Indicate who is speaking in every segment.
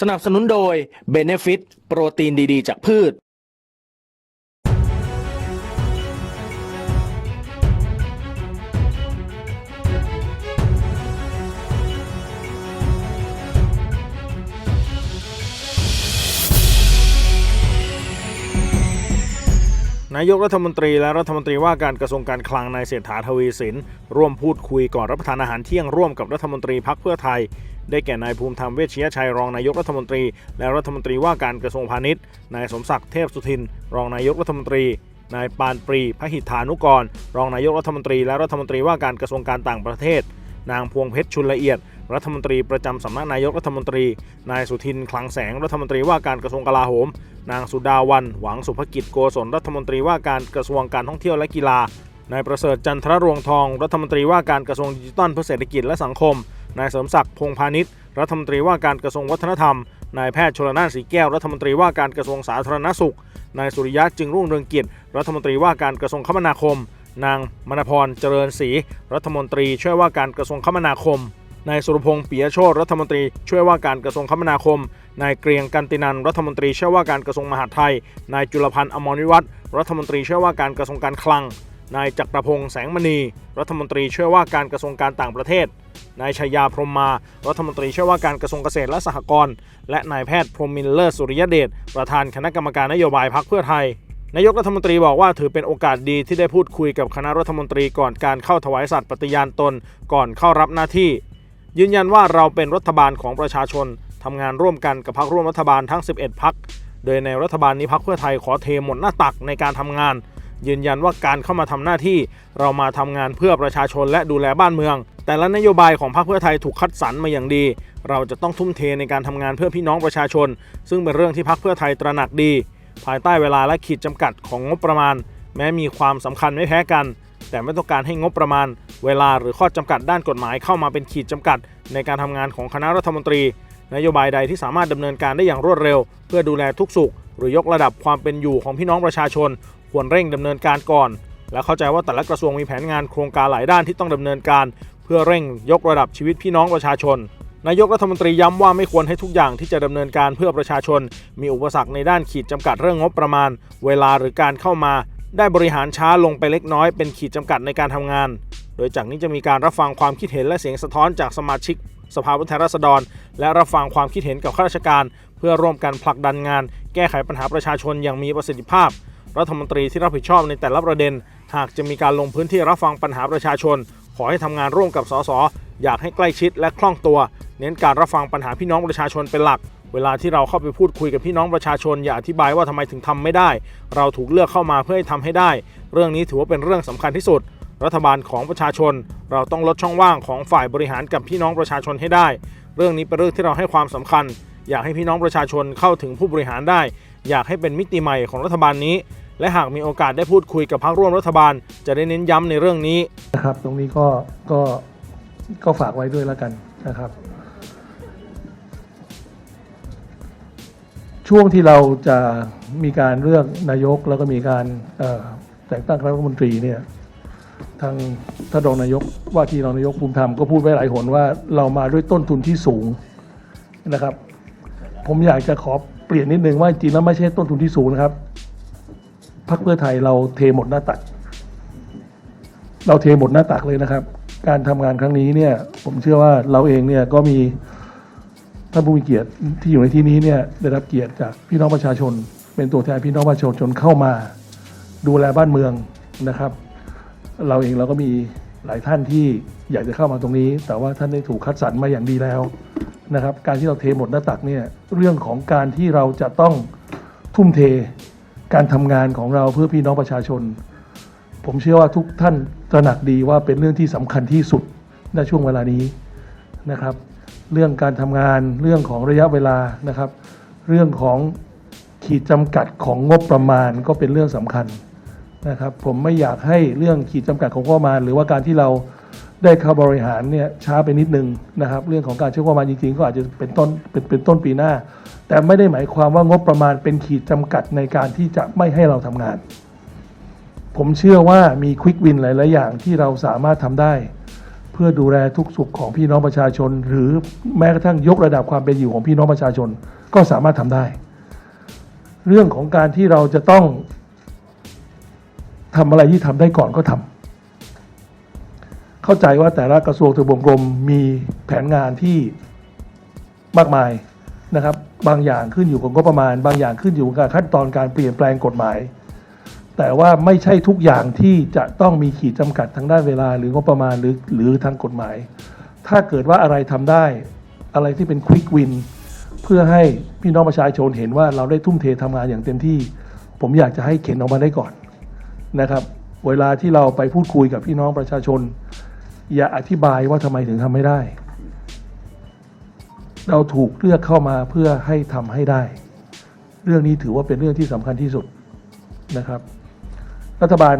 Speaker 1: สนับสนุนโดย Benefit โปรตีนดีๆ จากพืช
Speaker 2: นายกรัฐมนตรีและรัฐมนตรีว่าการกระทรวงการคลังนายเศรษฐาทวีสิน ร่วมพูดคุยก่อนรับประทานอาหารเที่ยงร่วมกับรัฐมนตรีพักเพื่อไทย ได้แก่นายภูมิธรรมเวชยชัยรองนายกรัฐมนตรี และรัฐมนตรีว่าการกระทรวงพาณิชย์ นายสมศักดิ์เทพสุทิน รองนายกรัฐมนตรีนายปานปรีพหิทธานุกร รองนายกรัฐมนตรีและรัฐมนตรีว่าการกระทรวงการต่างประเทศ นางพวงเพชรชุนละเอียด รัฐมนตรีประจำสำนักนายกรัฐมนตรี นายสุทินคลังแสงรัฐมนตรีว่าการกระทรวงกลาโหม นางสุดาวัน หวังสุภกิจโกศลรัฐมนตรีว่าการกระทรวงการท่องเที่ยวและกีฬานายประเสริฐจันทรรวงทอง รัฐมนตรีว่าการกระทรวงดิจิทัลเพื่อเศรษฐกิจและสังคม นายเสริมศักดิ์พงพาณิชย์รัฐมนตรีว่าการกระทรวงวัฒนธรรม นายแพทย์ชลนานสีแก้วรัฐมนตรีว่าการกระทรวงสาธารณสุข นายสุริยะจึงรุ่งเรืองกิจ รัฐมนตรีว่าการกระทรวงคมนาคม นางมณพรเจริญศรีรัฐมนตรีช่วยว่าการกระทรวงคมนาคม นายสุรพงษ์ปิยโชตรัฐมนตรีช่วยว่าการกระทรวงคมนาคม นายเกรียงกันตินันรัฐมนตรีช่วยว่าการกระทรวงมหาดไทย นายจุลพันธ์อมรวิวัฒน์รัฐมนตรีช่วยว่าการกระทรวงการคลัง นายจักรพงษ์แสงมณี รัฐมนตรีช่วยว่าการกระทรวงการต่างประเทศ นายชยาพรมมา รัฐมนตรีช่วยว่าการกระทรวงเกษตรและสหกรณ์ และนายแพทย์พรหมินเลิศสุริยเดช ประธานคณะกรรมการนโยบายพรรคเพื่อไทย นายกรัฐมนตรีบอกว่าถือเป็นโอกาสดีที่ได้พูดคุยกับคณะรัฐมนตรีก่อนการเข้าถวายสัตย์ปฏิญาณตนก่อนเข้ารับหน้าที่ ยืนยันว่าเราเป็นรัฐบาลของประชาชนทำงานร่วมกันกับพรรคร่วมรัฐบาลทั้ง 11 พัก โดยในรัฐบาลนี้พรรคเพื่อไทยขอเทหมดหน้าตักในการทำงาน ยืนยันว่าการเข้ามาทำหน้าที่ เรามาทำงานเพื่อประชาชนและดูแลบ้านเมือง แต่ละนโยบายของพรรคเพื่อไทยถูกคัดสรรมาอย่างดี เราจะต้องทุ่มเทในการทำงานเพื่อพี่น้องประชาชน ซึ่งเป็นเรื่องที่พรรคเพื่อไทยตระหนักดี ภายใต้เวลาและขีดจำกัดของงบประมาณ แม้มีความสำคัญไม่แพ้กัน แต่ไม่ต้องการให้งบประมาณ เวลาหรือข้อจำกัดด้านกฎหมายเข้ามาเป็นขีดจำกัด ในการทำงานของคณะรัฐมนตรี นโยบายใดที่สามารถดำเนินการได้อย่างรวดเร็ว เพื่อดูแลทุกสุขหรือยกระดับความเป็นอยู่ของพี่น้องประชาชน ควรเร่งดำเนินการก่อน และเข้าใจว่าแต่ละกระทรวงมีแผนงานโครงการหลายด้านที่ต้องดำเนินการ เพื่อเร่งยกระดับชีวิตพี่น้องประชาชนนายกรัฐมนตรีย้ำว่าไม่ควรให้ทุกอย่างที่จะดำเนินการเพื่อประชาชน มีอุปสรรคในด้านขีดจำกัดเรื่องงบประมาณ เวลาหรือการเข้ามา ได้บริหารช้าลงไปเล็กน้อยเป็นขีดจำกัดในการทำงาน โดยจากนี้จะมีการรับฟังความคิดเห็นและเสียงสะท้อนจากสมาชิก สภาผู้แทนราษฎร และรับฟังความคิดเห็นกับข้าราชการ เพื่อร่วมกันผลักดันงาน แก้ไขปัญหาประชาชนอย่างมีประสิทธิภาพ รัฐมนตรีที่รับผิดชอบในแต่ละประเด็น หากจะมีการลงพื้นที่รับฟังปัญหาประชาชน ขอให้ทำงานร่วมกับสสอยากให้ใกล้ชิดและคล่องตัว เน้นการรับฟังปัญหาพี่น้องประชาชนเป็นหลัก เวลาที่เราเข้าไปพูดคุยกับพี่น้องประชาชน อย่าอธิบายว่าทำไมถึงทำไม่ได้ เราถูกเลือกเข้ามาเพื่อให้ทำให้ได้ เรื่องนี้ถือว่าเป็นเรื่องสำคัญที่สุด รัฐบาลของประชาชน เราต้องลดช่องว่างของฝ่ายบริหารกับพี่น้องประชาชนให้ได้ เรื่องนี้เป็นเรื่องที่เราให้ความสำคัญ อยากให้พี่น้องประชาชนเข้าถึงผู้บริหารได้ อยากให้เป็นมิติใหม่ของรัฐบาลนี้ และหากมีโอกาสได้พูดคุยกับพรรคร่วมรัฐบาล จะได้เน้นย้ำในเรื่องนี้
Speaker 3: นะครับ ตรงนี้ก็ก็ก็ฝากไว้ด้วยแล้วกันนะครับ ช่วงที่เราจะมีการเลือกนายกแล้วก็มีการแต่งตั้งคณะรัฐมนตรีเนี่ยทางท่านรองนายกว่าที่รองนายกภูมิธรรมก็พูดไว้หลายหนว่าเรามาด้วยต้นทุนที่สูงนะครับ ผมอยากจะขอเปลี่ยนนิดนึงว่าจริงแล้วไม่ใช่ต้นทุนที่สูงนะครับ พรรคเพื่อไทยเราเทหมดหน้าตัก เราเทหมดหน้าตักเลยนะครับ การทำงานครั้งนี้เนี่ย ผมเชื่อว่าเราเองเนี่ยก็มีท่านผู้มีเกียรติที่อยู่ในที่นี้เนี่ยได้รับเกียรติจากพี่น้องประชาชน เป็นตัวแทนพี่น้องประชาชนเข้ามา ดูแลบ้านเมืองนะครับ เราเองเราก็มีหลายท่านที่อยากจะเข้ามาตรงนี้ แต่ว่าท่านได้ถูกคัดสรรมาอย่างดีแล้วนะครับ การที่เราเทหมดหน้าตักเนี่ยเรื่องของการที่เราจะต้องทุ่มเท การทำงานของเราเพื่อพี่น้องประชาชน ผมเชื่อว่าทุกท่านตระหนักดีว่าเป็นเรื่องที่สำคัญที่สุดในช่วงเวลานี้นะครับ เรื่องการทำงานเรื่องของระยะเวลานะครับ เรื่องของขีดจำกัดของงบประมาณก็เป็นเรื่องสำคัญนะครับ ผมไม่อยากให้เรื่องขีดจำกัดของงบประมาณ หรือว่าการที่เรา ได้เข้าบริหารเนี่ยช้าไปนิดนึงนะครับ เรื่องของการใช้งบประมาณจริงๆ ก็อาจจะเป็นต้นเป็นเป็นต้นปีหน้า แต่ไม่ได้หมายความว่างบประมาณเป็นขีดจำกัดในการที่จะไม่ให้เราทำงาน ผมเชื่อว่ามีควิกวินหลาย ๆ อย่างที่เราสามารถทำได้ เพื่อดูแลทุกสุขของพี่น้องประชาชน หรือแม้กระทั่งยกระดับความเป็นอยู่ของพี่น้องประชาชนก็สามารถทำได้ เรื่องของการที่เราจะต้องทำอะไรที่ทำได้ก่อนก็ทำ เข้าใจว่าแต่ละกระทรวงทบวงกรมมีแผนงานที่มากมายนะครับ บางอย่างขึ้นอยู่กับงบประมาณ บางอย่างขึ้นอยู่กับขั้นตอนการเปลี่ยนแปลงกฎหมาย แต่ว่าไม่ใช่ทุกอย่างที่จะต้องมีขีดจำกัดทางด้านเวลาหรืองบประมาณหรือหรือทางกฎหมาย ถ้าเกิดว่าอะไรทำได้อะไรที่เป็นควิกวินเพื่อให้พี่น้องประชาชนเห็นว่าเราได้ทุ่มเททำงานอย่างเต็มที่ ผมอยากจะให้เข็นออกมาได้ก่อนนะครับ เวลาที่เราไปพูดคุยกับพี่น้องประชาชน อย่าอธิบายว่าทำไมถึงทำไม่ได้ เราถูกเลือกเข้ามาเพื่อให้ทำให้ได้ เรื่องนี้ถือว่าเป็นเรื่องที่สำคัญที่สุดนะครับ รัฐบาล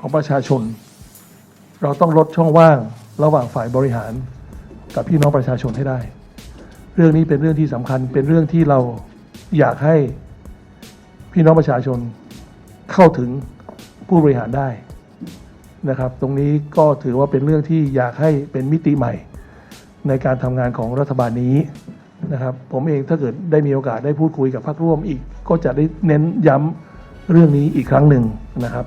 Speaker 3: ของประชาชน เราต้องลดช่องว่างระหว่างฝ่ายบริหารกับพี่น้องประชาชนให้ได้ เรื่องนี้เป็นเรื่องที่สำคัญเป็นเรื่องที่เราอยากให้พี่น้องประชาชนเข้าถึงผู้บริหารได้ นะครับ ตรงนี้ก็ถือว่าเป็นเรื่องที่อยากให้เป็นมิติใหม่ ในการทำงานของรัฐบาลนี้นะครับ ผมเองถ้าเกิดได้มีโอกาสได้พูดคุยกับพรรคร่วมอีก ก็จะได้เน้นย้ำเรื่องนี้อีกครั้งหนึ่งนะครับ